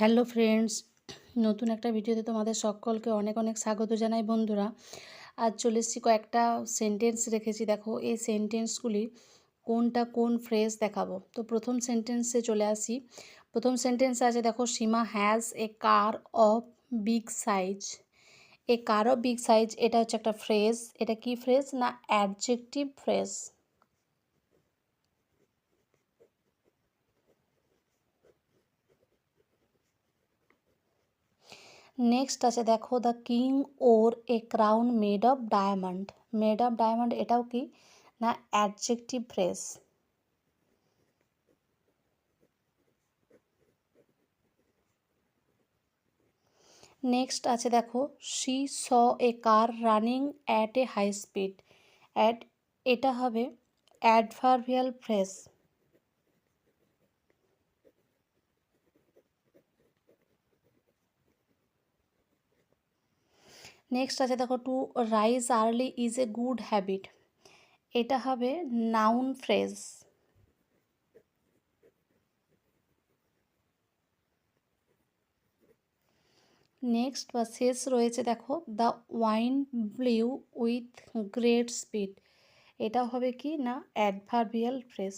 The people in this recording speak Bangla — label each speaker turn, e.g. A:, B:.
A: হ্যালো ফ্রেন্ডস, নতুন একটা ভিডিওতে তোমাদের সকলকে অনেক অনেক স্বাগত জানাই বন্ধুরা। আজ চলে এসেছি কয়েকটা সেন্টেন্স রেখেছি। দেখো, এই সেন্টেন্সগুলি কোনটা কোন ফ্রেজ দেখাবো? তো প্রথম সেন্টেন্সে চলে আসি। প্রথম সেন্টেন্সে আছে, দেখো, Seema has a car of big size a car of big size এটা হচ্ছে একটা ফ্রেজ এটা কি ফ্রেজ না অ্যাডজেক্টিভ ফ্রেজ নেক্সট আছে দেখো the king wore a crown made of diamond made of diamond এটাও কি? না অ্যাডজেক্টিভ ফ্রেজ নেক্সট আছে দেখো she saw a car running at a high speed at এটা হবে অ্যাডভার্বিয়াল ফ্রেজ নেক্সট আছে দেখো to rise early is a good habit এটা হবে নাউন ফ্রেজ নেক্সট বা শেষ রয়েছে দেখো the wind blew with great speed এটা হবে কি না অ্যাডভার্বিয়াল ফ্রেজ